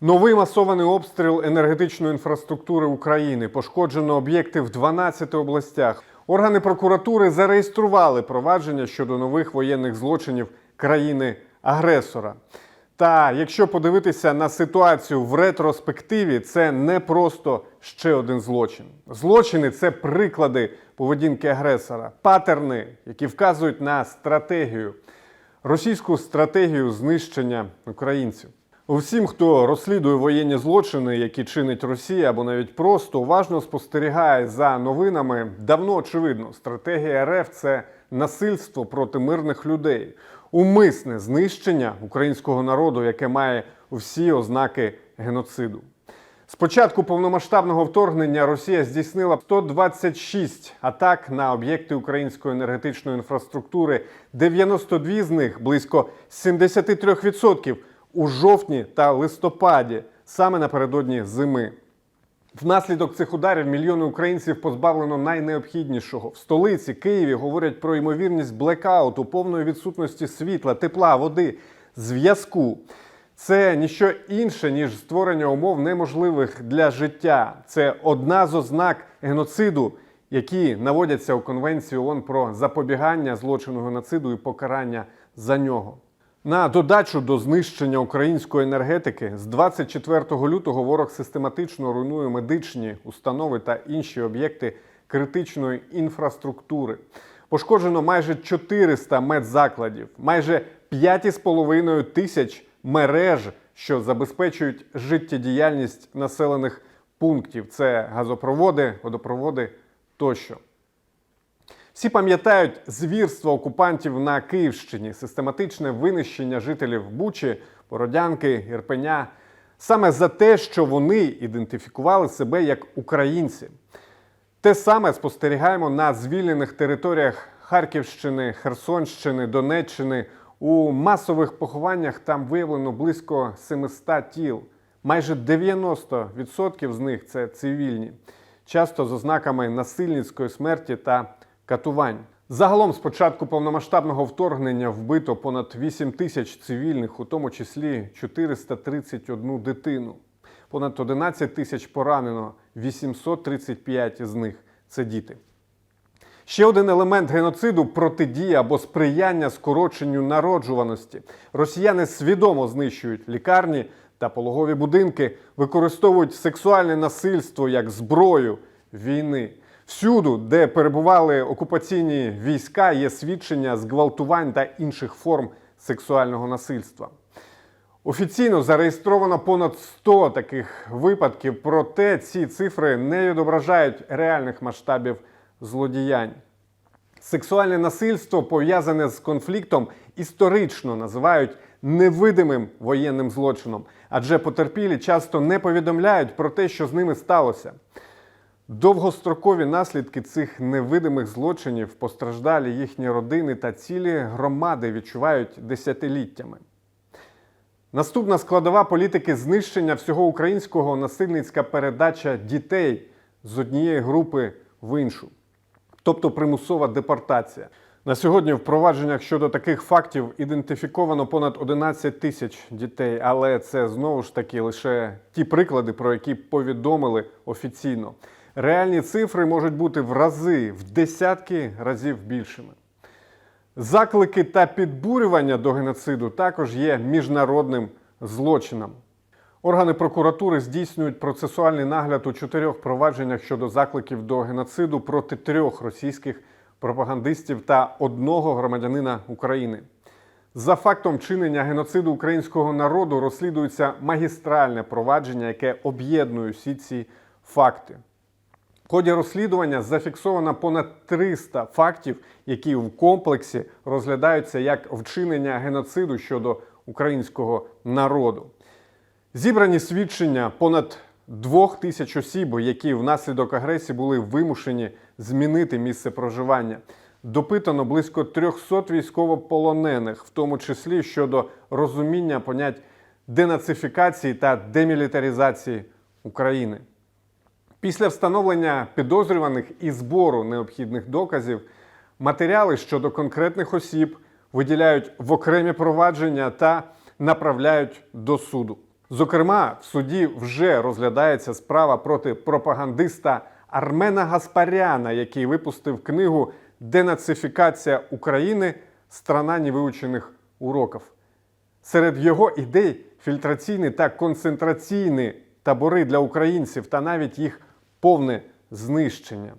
Новий масований обстріл енергетичної інфраструктури України. Пошкоджено об'єкти в 12 областях. Органи прокуратури зареєстрували провадження щодо нових воєнних злочинів країни-агресора. Та якщо подивитися на ситуацію в ретроспективі, це не просто ще один злочин. Злочини це приклади поведінки агресора, патерни, які вказують на стратегію, російську стратегію знищення українців. Усім, хто розслідує воєнні злочини, які чинить Росія, або навіть просто уважно спостерігає за новинами, давно очевидно, стратегія РФ це насильство проти мирних людей, умисне знищення українського народу, яке має всі ознаки геноциду. З початку повномасштабного вторгнення Росія здійснила 126 атак на об'єкти української енергетичної інфраструктури. 92 з них близько 73% у жовтні та листопаді, саме напередодні зими. Внаслідок цих ударів мільйони українців позбавлено найнеобхіднішого. В столиці Києві говорять про ймовірність блекауту, повної відсутності світла, тепла, води, зв'язку. Це ніщо інше, ніж створення умов неможливих для життя. Це одна з ознак геноциду, які наводяться у Конвенції ООН про запобігання злочину геноциду і покарання за нього. На додачу до знищення української енергетики з 24 лютого ворог систематично руйнує медичні установи та інші об'єкти критичної інфраструктури. Пошкоджено майже 400 медзакладів, майже 5,5 тисяч мереж, що забезпечують життєдіяльність населених пунктів. Це газопроводи, водопроводи тощо. Всі пам'ятають звірства окупантів на Київщині, систематичне винищення жителів Бучі, Бородянки, Ірпеня, саме за те, що вони ідентифікували себе як українці. Те саме спостерігаємо на звільнених територіях Харківщини, Херсонщини, Донеччини. У масових похованнях там виявлено близько 700 тіл. Майже 90% з них це цивільні, часто з ознаками насильницької смерті та катувань. Загалом, з початку повномасштабного вторгнення вбито понад 8 тисяч цивільних, у тому числі 431 дитину. Понад 11 тисяч поранено, 835 з них це діти. Ще один елемент геноциду протидія або сприяння скороченню народжуваності. Росіяни свідомо знищують лікарні та пологові будинки, використовують сексуальне насильство як зброю війни. Всюду, де перебували окупаційні війська, є свідчення зґвалтувань та інших форм сексуального насильства. Офіційно зареєстровано понад 100 таких випадків, проте ці цифри не відображають реальних масштабів злодіянь. Сексуальне насильство, пов'язане з конфліктом, історично називають невидимим воєнним злочином, адже потерпілі часто не повідомляють про те, що з ними сталося. Довгострокові наслідки цих невидимих злочинів постраждалі їхні родини та цілі громади відчувають десятиліттями. Наступна складова політики знищення всього українського насильницька передача дітей з однієї групи в іншу, тобто примусова депортація. На сьогодні в провадженнях щодо таких фактів ідентифіковано понад 11 тисяч дітей, але це знову ж таки лише ті приклади, про які повідомили офіційно. Реальні цифри можуть бути в рази, в десятки разів більшими. Заклики та підбурювання до геноциду також є міжнародним злочином. Органи прокуратури здійснюють процесуальний нагляд у чотирьох провадженнях щодо закликів до геноциду проти трьох російських пропагандистів та одного громадянина України. За фактом чинення геноциду українського народу розслідується магістральне провадження, яке об'єднує всі ці факти. В ході розслідування зафіксовано понад 300 фактів, які в комплексі розглядаються як вчинення геноциду щодо українського народу. Зібрані свідчення понад двох тисяч осіб, які внаслідок агресії були вимушені змінити місце проживання. Допитано близько 300 військовополонених, в тому числі щодо розуміння понять денацифікації та демілітаризації України. Після встановлення підозрюваних і збору необхідних доказів матеріали щодо конкретних осіб виділяють в окремі провадження та направляють до суду. Зокрема, в суді вже розглядається справа проти пропагандиста Армена Гаспаряна, який випустив книгу Денацифікація України страна невиучених уроків. Серед його ідей фільтраційні та концентраційні табори для українців та навіть їх повне знищення.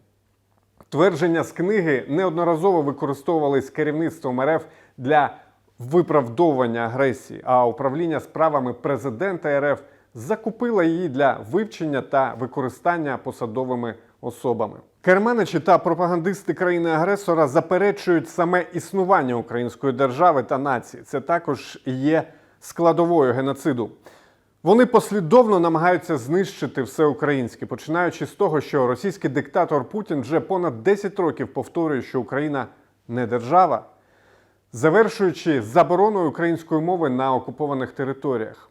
Твердження з книги неодноразово використовувались керівництвом РФ для виправдовування агресії, а управління справами президента РФ закупило її для вивчення та використання посадовими особами. Керманичі та пропагандисти країни-агресора заперечують саме існування української держави та нації. Це також є складовою геноциду. Вони послідовно намагаються знищити все українське, починаючи з того, що російський диктатор Путін вже понад 10 років повторює, що Україна не держава, завершуючи забороною української мови на окупованих територіях.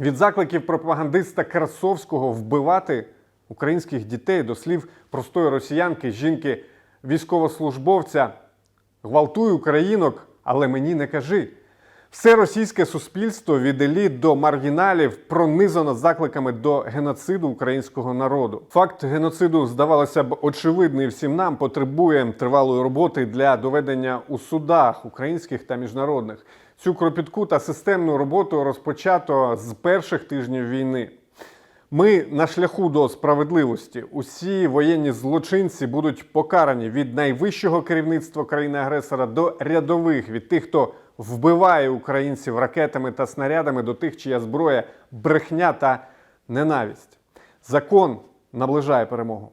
Від закликів пропагандиста Красовського вбивати українських дітей до слів простої росіянки, жінки, військовослужбовця гвалтуй українок, але мені не кажи. Все російське суспільство від еліт до маргіналів пронизано закликами до геноциду українського народу. Факт геноциду, здавалося б, очевидний всім нам, потребує тривалої роботи для доведення у судах українських та міжнародних. Цю кропітку та системну роботу розпочато з перших тижнів війни. Ми на шляху до справедливості. Усі воєнні злочинці будуть покарані від найвищого керівництва країни-агресора до рядових, від тих, хто вбиває українців ракетами та снарядами, до тих, чия зброя брехня та ненависть. Закон наближає перемогу.